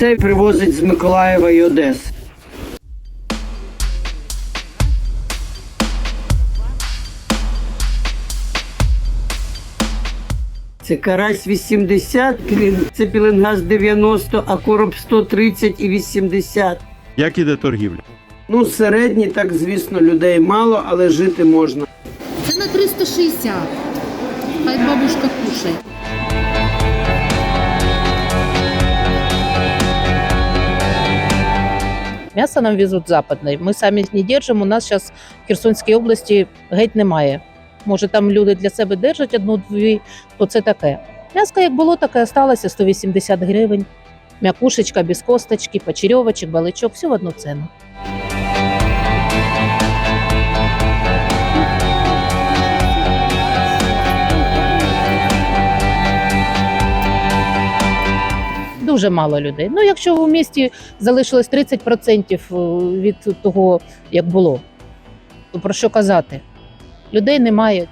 все привозить з Миколаєва і Одеси. Це карась 80, це пілингаз 90, а короб 130 і 80. Як іде торгівля? Ну, середній, так звісно, людей мало, але жити можна. Це на 360. Хай бабушка кушає. М'ясо нам везуть западне. Ми самі не держимо. У нас зараз в Херсонській області геть немає. Може, там люди для себе держать одну-дві, то це таке. М'яско як було, таке сталося осталося 180 гривень. М'якушечка без косточки, почерьовочок, баличок, все в одну ціну. Дуже мало людей. Ну, якщо в місті залишилось 30% від того, як було, то про що казати? Людей немає.